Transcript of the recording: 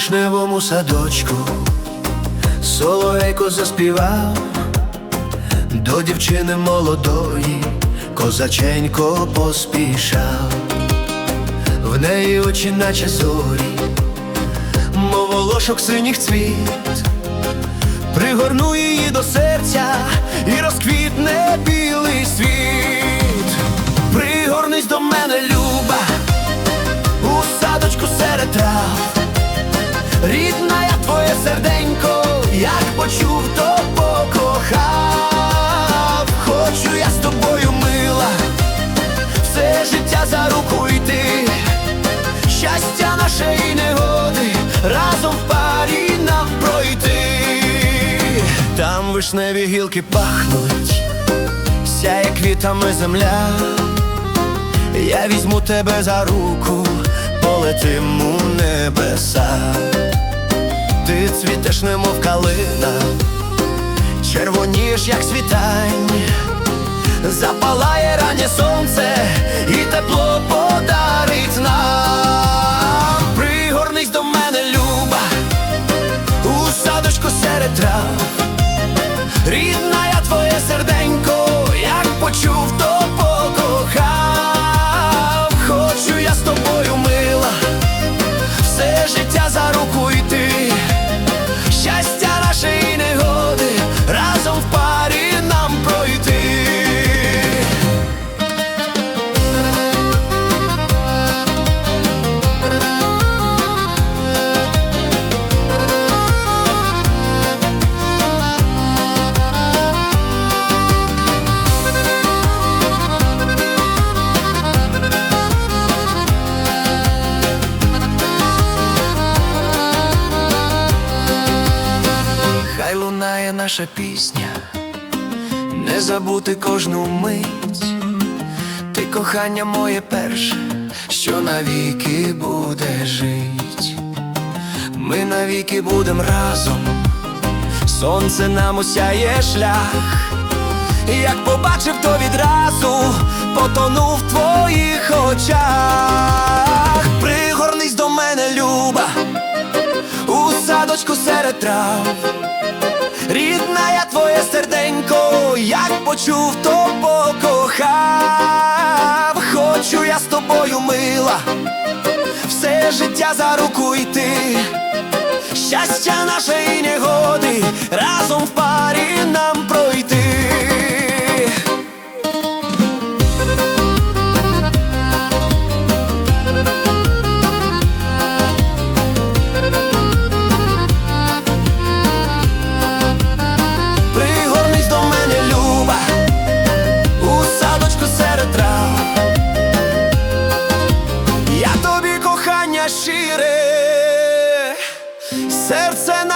вишневому садочку. Соловейко заспівав до дівчини молодої, козаченько поспішав, в неї очі, наче зорі, мов волошок синіх цвіт, пригорну її до серця і розквітне серденько, як почув, то покохав. Хочу я з тобою мила, все життя за руку йти, щастя наше і негоди, разом в парі нам пройти. Там вишневі гілки пахнуть, сяє квітами земля. Я візьму тебе за руку, полетим у небеса. Ти цвітеш, немов калина, червонієш, як світань, запалає раннє сонце і тепло подарить нам. Пригорнись до мене, люба, у садочку серед трав. Рідна я твоє серденько, як почув, то покохав. Хочу я з тобою мила, все життя за руку лунає наша пісня, не забути кожну мить. Ти кохання моє перше, що навіки буде жить. Ми навіки будем разом, сонце нам осяє шлях. Як побачив, то відразу потонув в твоїх очах. Пригорнись до мене, люба у садочку серед трав. Рідна я твоє серденько, як почув, то покохав. Хочу я з тобою мила, все життя за руку йти. Щастя наше і негоди, разом в парі нам щире, серце.